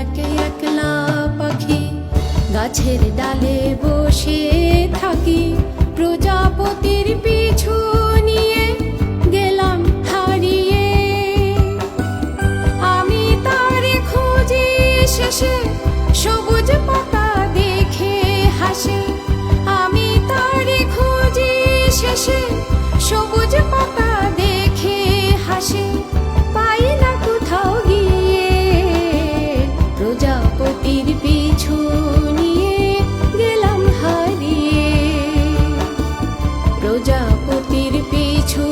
একে একলা পাখি গাছের ডালে বসে থাকি। প্রজাপতির পিছু প্রজাপতির পিছু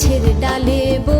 গাছের ডালে বসে